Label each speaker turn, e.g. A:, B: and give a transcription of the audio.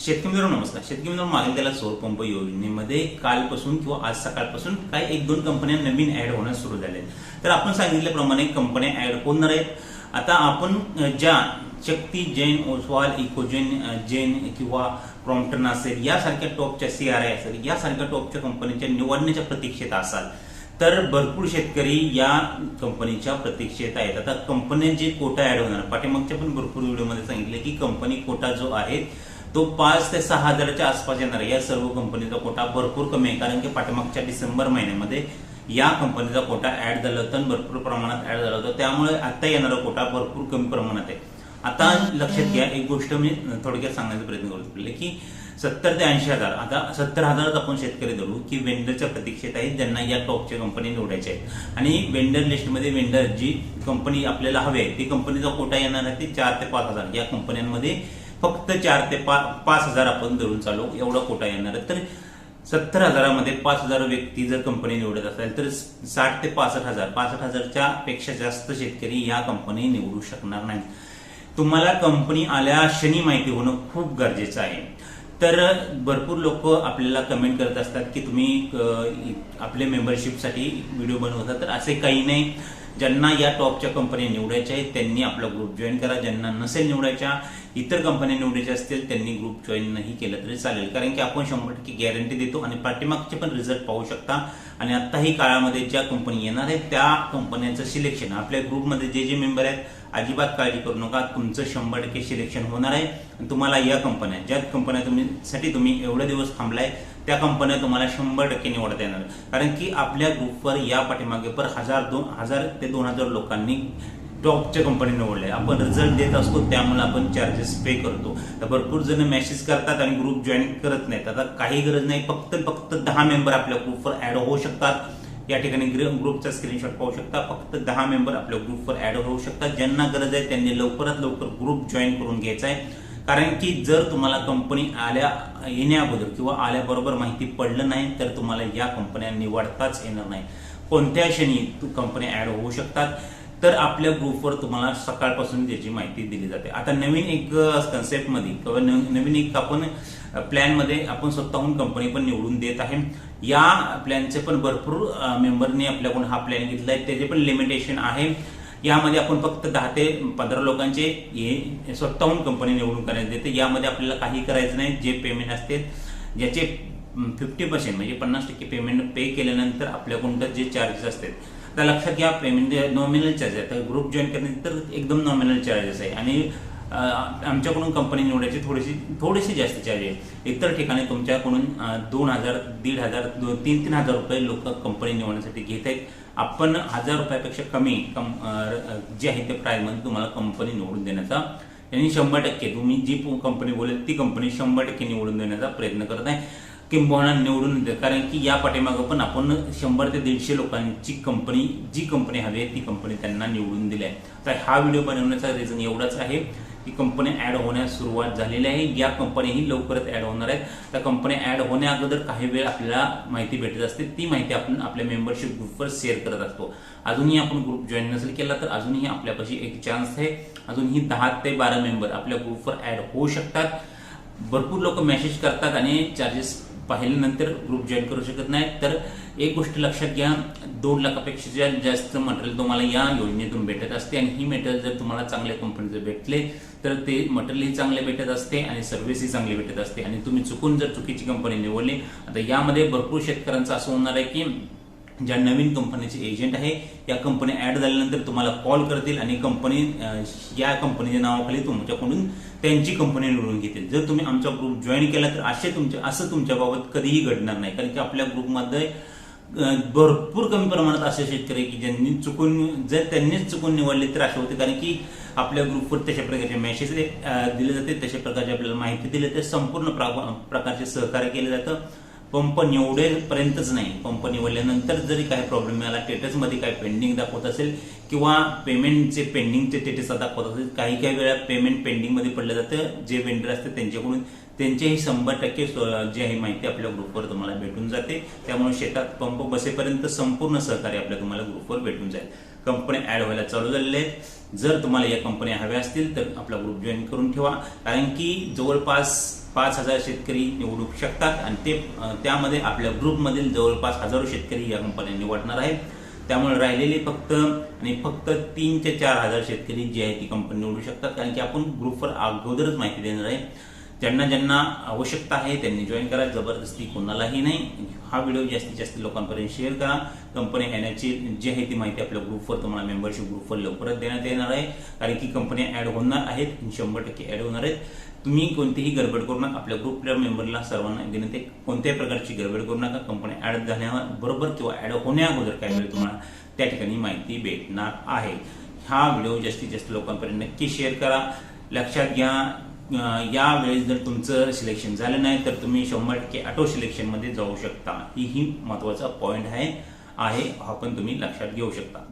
A: शेतकरी मित्रांनो नमस्कार. शेतकरी मित्रांनो मागील त्याला सौर पंप योजनेमध्ये कालपासून किंवा आज सकाळपासून काही एक दोन कंपन्या नवीन ऍड होण्यास सुरू झाल्या आहेत. तर आपण सांगितल्याप्रमाणे कंपन्या ऍड होणार आहेत. आता आपण ज्या शक्ती जैन ओसवाल इकोजेन जैन किंवा प्रॉम्प्टन असेल यासारख्या टॉपच्या सी आर आय असेल यासारख्या टॉपच्या कंपन्यांच्या निवडण्याच्या प्रतीक्षेत असाल तर भरपूर शेतकरी या कंपनीच्या प्रतीक्षेत आहेत. आता कंपन्यांचे कोटा ऍड होणार पाठीमागच्या पण भरपूर व्हिडिओमध्ये सांगितले की कंपनी कोटा जो आहे तो पाच ते सहा हजाराच्या आसपास येणार आहे. या सर्व कंपनीचा कोटा भरपूर कमी आहे. कारण की पाठीमागच्या डिसेंबर महिन्यामध्ये या कंपनीचा कोटा ऍड झाला होता आणि भरपूर प्रमाणात ऍड झाला होता. त्यामुळे आता येणारा कोटा भरपूर कमी प्रमाणात आहे. आता लक्षात घ्या एक गोष्ट मी थोडक्यात सांगण्याचा प्रयत्न करतो की सत्तर ते ऐंशी हजार आता सत्तर हजारात आपण शेतकरी धरू की वेंडरच्या प्रतीक्षेत आहेत ज्यांना या टॉपच्या कंपनी निवडायच्या आहेत. आणि वेंडर लिस्टमध्ये वेंडर जी कंपनी आपल्याला हवी आहे ती कंपनीचा कोटा येणार आहे ते चार ते पाच हजार. या कंपन्यांमध्ये फक्त चार ते पा पाच हजार आपण धरून चालू. एवढा कोटा येणार आहे. तर सत्तर हजारामध्ये पाच हजार व्यक्ती जर कंपनी निवडत असेल तर साठ ते पासष्ट हजार पासष्ट हजारच्या पेक्षा जास्त शेतकरी या कंपनी निवडू शकणार नाही तुम्हाला कंपनी आल्या क्षणी माहिती होणं खूप गरजेचं आहे. तर भरपूर लोक आपल्याला कमेंट करत असतात की तुम्ही आपले मेंबरशिपसाठी व्हिडिओ बनवता. तर असे काही नाही. ज्यांना या टॉपच्या कंपन्या निवडायच्या आहेत त्यांनी आपला ग्रुप जॉईन करा. ज्यांना नसेल निवडायच्या इतर कंपन्या निवडायच्या असतील त्यांनी ग्रुप जॉईन नाही केलं तरी चालेल. कारण की आपण शंभर टक्के गॅरंटी देतो आणि पाठीमागचे पण रिझल्ट पाहू शकता. आणि आत्ताही काळामध्ये ज्या कंपनी येणार आहेत त्या कंपन्यांचं सिलेक्शन आपल्या ग्रुपमध्ये जे जे मेंबर आहेत अजिबात काळजी करू नका. तुमचं शंभर टक्के सिलेक्शन होणार आहे. आणि तुम्हाला या कंपन्या ज्या कंपन्या तुम्ही साठी तुम्ही एवढे दिवस थांबलाय त्या कंपन्या तुम्हाला शंभर टक्के निवडता येणार. कारण की आपल्या ग्रुपवर या पाठीमागे पर हजार दोन हजार ते दोन हजार लोकांनी टॉपच्या कंपनी निवडल्या आपण रिझल्ट देत असतो त्यामुळे आपण चार्जेस पे करतो. तर भरपूर जण मेसेज करतात आणि ग्रुप जॉईन करत नाहीत. आता काही गरज नाही फक्त फक्त दहा मेंबर आपल्या ग्रुपवर ऍड होऊ शकतात. या ठिकाणी ग्रुपचा स्क्रीनशॉट पाहू शकता. फक्त दहा मेंबर आपल्या ग्रुपवर ऍड होऊ शकतात. ज्यांना गरज आहे त्यांनी लवकरात लवकर ग्रुप जॉईन करून घ्यायचा आहे. कारण की जर तुम्हाला कंपनी आल्या येण्या अगोदर किंवा आल्याबरोबर माहिती पडलं नाही तर तुम्हाला या कंपन्या निवडताच येणार नाही. कोणत्या क्षणी तू कंपन्या ऍड होऊ शकतात. तर आपल्या ग्रुपवर तुम्हाला सकाळपासून त्याची माहिती दिली जाते. आता नवीन एक कन्सेप्टमध्ये किंवा नवीन एक आपण प्लॅनमध्ये आपण स्वतःहून कंपनी पण निवडून देत आहे. या प्लॅनचे पण भरपूर मेंबरनी आपल्याकडून हा प्लॅन घेतला आहे त्याचे पण लिमिटेशन आहे. यामध्ये आपण फक्त दहा ते पंधरा लोकांचे हे स्वतःहून कंपनी निवडून करायला देते. यामध्ये आपल्याला काही करायचं नाही. जे पेमेंट असते ज्याचे फिफ्टी पर्सेंट म्हणजे पन्नास टक्के पेमेंट पे केल्यानंतर आपल्याकडून जे चार्जेस असतात तर लक्षात घ्या पेमेंट नॉमिनल चार्ज आहे तर ग्रुप जॉईन करण्याचे तर एकदम नॉमिनल चार्जेस आहे. आणि आमच्याकडून कंपनी निवडायची थोडीशी थोडीशी जास्त चार्ज आहे इतर ठिकाणी तुमच्याकडून दोन हजार दीड हजार दोन तीन तीन हजार रुपये लोक कंपनी निवडण्यासाठी घेत आहेत. आपण हजार रुपयापेक्षा कमी कम जे आहे ते प्राईजमध्ये तुम्हाला कंपनी निवडून देण्याचा यांनी शंभर टक्के तुम्ही जी कंपनी बोलेल ती कंपनी शंभर टक्के निवडून देण्याचा प्रयत्न करत आहे. किंबहुना निवडून देत कारण की या पाठीमागं पण आपण शंभर ते दीडशे लोकांची कंपनी जी कंपनी हवी आहे ती कंपनी त्यांना निवडून दिली आहे. तर हा व्हिडिओ बनवण्याचा रिझन एवढाच आहे की कंपनी ॲड होण्यास सुरुवात झालेली आहे. या कंपनीही लवकरच ॲड होणार आहेत. त्या कंपनी ॲड होण्या अगोदर काही वेळ आपल्याला माहिती भेटत असते. ती माहिती आपण आपल्या मेंबरशिप ग्रुपवर शेअर करत असतो. अजूनही आपण ग्रुप जॉईन नसेल केला तर अजूनही आपल्यापाशी एक चान्स आहे. अजूनही दहा ते बारा मेंबर आपल्या ग्रुपवर ॲड होऊ शकतात. भरपूर लोक मेसेज करतात आणि चार्जेस पाहिल्यानंतर ग्रुप जॉईन करू शकत नाहीत तर एक गोष्ट लक्षात घ्या दोन लाखापेक्षा जास्त मटेरियल तुम्हाला या योजनेतून भेटत असते आणि ही मटेरियल जर तुम्हाला चांगल्या कंपनीचं भेटले तर ते मटेरियलही चांगले भेटत असते आणि सर्व्हिसही चांगली भेटत असते. आणि तुम्ही चुकून जर चुकीची कंपनी निवडली आता यामध्ये भरपूर शेतकऱ्यांचं असं होणार आहे की ज्या नवीन कंपनीचे एजंट आहे या कंपनी ऍड झाल्यानंतर तुम्हाला कॉल करतील आणि कंपनी या कंपनीच्या नावाखाली तुमच्याकडून त्यांची कंपनी निवडून घेतील. जर तुम्ही आमचा ग्रुप जॉईन केला तर असे तुमच्या असं तुमच्याबाबत कधीही घडणार नाही. कारण की आपल्या ग्रुपमध्ये भरपूर कमी प्रमाणात असे शेतकरी की ज्यांनी चुकून जर त्यांनीच चुकून निवडले तर असे होते. कारण की आपल्या ग्रुपवर तशा प्रकारचे मेसेज दिले जाते. तशा प्रकारची आपल्याला माहिती दिली जाते. संपूर्ण प्रकारचे सहकार्य केलं जातं. पंप निवडेपर्यंतच नाही. पंप निवडल्यानंतर जरी काही प्रॉब्लेम मिळाला टेटसमध्ये काही पेंडिंग दाखवत असेल किंवा पेमेंटचे पेंडिंगचे स्टेटस दाखवत असेल काही काही वेळा पेमेंट पेंडिंगमध्ये पडलं जातं. जे वेंडर असते त्यांच्याकडून त्यांचेही शंभर टक्के जी आहे माहिती आपल्या ग्रुपवर तुम्हाला भेटून जाते. त्यामुळे शेतात पंप बसेपर्यंत संपूर्ण सहकार्य आपल्या तुम्हाला ग्रुपवर भेटून जाईल. कंपनी ऍड व्हायला चालू झालेल्या आहेत. जर तुम्हाला या कंपन्या हव्या असतील तर आपला ग्रुप जॉईन करून ठेवा. कारण की जवळपास पाच हजार शेतकरी निवडू शकतात आणि ते त्यामध्ये आपल्या ग्रुपमधील जवळपास हजारो शेतकरी या कंपन्या निवडणार आहेत. त्यामुळे राहिलेले फक्त आणि फक्त तीन ते चार हजार शेतकरी जे आहे ती कंपनी निवडू शकतात. कारण की आपण ग्रुपवर अगोदरच माहिती देणार आहे. ज्यांना ज्यांना आवश्यकता आहे त्यांनी जॉईन करा. जबरदस्ती कोणालाही नाही. हा व्हिडिओ जास्तीत जास्त लोकांपर्यंत शेअर करा. कंपनी येण्याची जी आहे ती माहिती आपल्या ग्रुपवर तुम्हाला मेंबरशिप ग्रुपवर लवकरच देण्यात येणार आहे. कारण की कंपन्या ॲड होणार आहेत. शंभर टक्के ॲड होणार आहेत. तुम्ही कोणतीही गडबड करू नका. आपल्या ग्रुपच्या मेंबरला सर्वांना विनंती कोणत्याही प्रकारची गडबड करू नका. कंपनी ॲड झाल्यावर बरोबर किंवा ॲड होण्या अगोदर काय वेळ तुम्हाला त्या ठिकाणी माहिती भेटणार आहे. हा व्हिडिओ जास्तीत जास्त लोकांपर्यंत नक्की शेअर करा. लक्षात घ्या. यावेळेस या वेळेस जर तुमचं सिलेक्शन झालं नाही तर तुम्ही शंभर टक्के ऑटो सिलेक्शनमध्ये जाऊ शकता. ही ही महत्त्वाचा पॉईंट आहे आहे हा पण तुम्ही लक्षात घेऊ शकता.